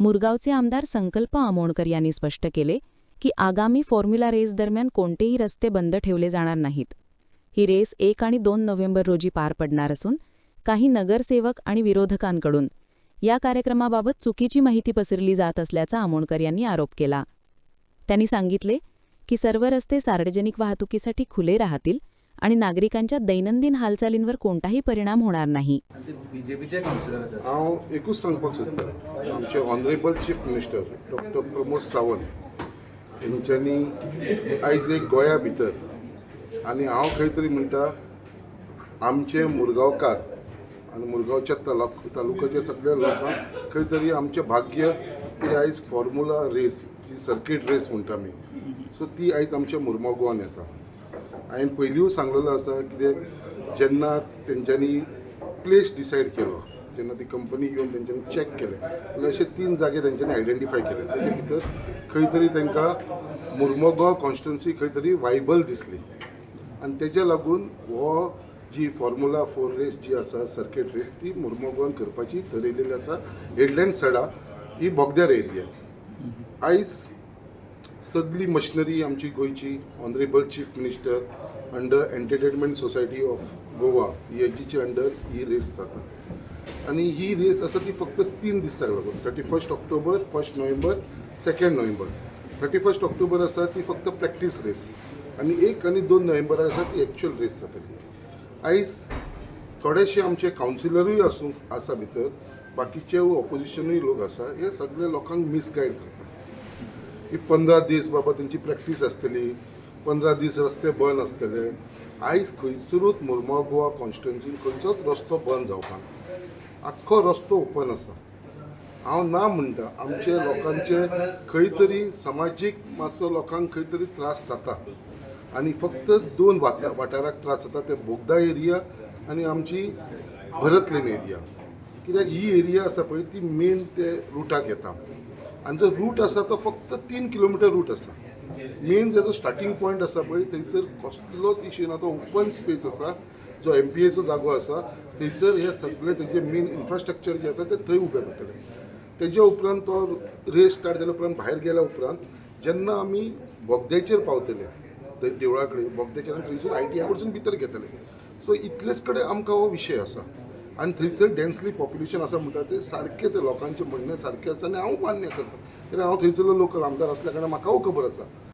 मुरगावचे आमदार संकल्प आमोणकर यांनी स्पष्ट केले की आगामी फॉर्म्युला रेस दरम्यान कोणतेही रस्ते बंद ठेवले जाणार नाहीत. ही रेस एक आणि दोन नोव्हेंबर रोजी पार पडणार असून काही नगरसेवक आणि विरोधकांकडून या कार्यक्रमाबाबत चुकीची माहिती पसरली जात असल्याचा आमोणकर यांनी आरोप केला. त्यांनी सांगितले की सर्व रस्ते सार्वजनिक वाहतुकीसाठी खुले राहतील आणि नागरिकांच्या दैनंदिन हालचालींवर कोणताही परिणाम होणार नाही. हांव एकूच सांगपाक सोदतां आमचे honourable chief minister doctor Pramod Sawant हेंच्यांनी आयज एक गोंया भितर. आनी हांव खंय तरी म्हणटा आमचे मुरगांवकार आनी मुरगांवच्या तालुक तालुक्याच्या सगळ्या लोकांक खंय तरी आमचें भाग्य की आयज फॉर्म्युला रेस जी सर्कीट रेस म्हणटा आमी सो ती आयज आमच्या मुरगांव गोवान येता हांवें पयलींच सांगलेलो आसा कित्याक जेन्ना तेंच्यांनी प्लेस डिसायड केलो जेन्ना ती कंपनी येवन तेंच्यांनी चॅक केलें जाल्यार अशे तीन जागे तेंच्यांनी आयडेंटिफाय केले. ताचे भितर खंय तरी तांकां मुर्मोगो कॉन्स्टिट्युन्सी खंय तरी वायबल दिसली. आनी तेज्या लागून हो जी फॉर्मुला फोर रेस जी आसा सर्कीट रेस ती मुर्मगांवान करपाची थरयलेली आसा हेडलँड सडा ही बोगद्यार एरिया आयज सगळी मशिनरी आमची गोंयची honourable chief minister under entertainment society of Goa हेजीचे under ही रेस जाता. आनी ही रेस आसा ती फक्त तीन दिसांक लागून thirty first October first November second November. Thirty first October आसा ती फक्त प्रॅक्टीस रेस. आनी एक आनी दोन नोव्हेंबरा आसा ती एक्चुअल रेस जातली आयज थोडेशे आमचे कावन्सिलरूय आसूं आसा भितर बाकीचे ऑपोजिशनूय लोक आसा हे सगळे लोकांक मिसगायड करता की पंदरा दीस बाबा तेंची प्रॅक्टीस आसतली पंदरा दीस रस्ते बंद आसतले आयज खंयसरूच मुरमाव गोवा कॉन्स्टिट्युन्सीन खंयचोच रस्तो बंद जावपाक आख्खो रस्तो ओपन आसा. हांव ना म्हणटा आमचे लोकांचे खंय तरी समाजीक मातसो लोकांक खंय तरी त्रास जाता. आनी फक्त दोन वाठाराक त्रास जाता ते बोगदा एरिया आनी आमची भरतलेन एरिया कित्याक ही एरिया आसा पळय ती मेन ते रुटाक येता. आनी जो रूट आसा तो फक्त तीन किलोमिटर रूट आसा मेन जो स्टार्टींग पॉयंट आसा पळय थंयसर कसलोच इश्यू ना तो ओपन स्पेस आसा जो एम पी एचो जागो आसा थंयसर हे सगळे तेजे मेन इन्फ्रास्ट्रक्चर जे आसा ते थंय उबें करतले तेज्या उपरांत तो रेस स्टार्ट जाल्या उपरांत भायर गेल्या उपरांत जेन्ना आमी बोगद्याचेर पावतले थंय देवळा कडेन बोगद्याचेर आनी थंयसून आय टी आय कडसून भितर घेतले. सो इतलेच कडेन आमकां हो विशय आसा आनी थंयसर डेन्सली पॉप्युलेशन आसा म्हणटा ते सारखे ते लोकांचे म्हणणें सारकें आसा आनी हांव मान्य करता. कित्याक हांव थंयसरलो लोकल आमदार आसल्या कारणान म्हाकाय हो खबर आसा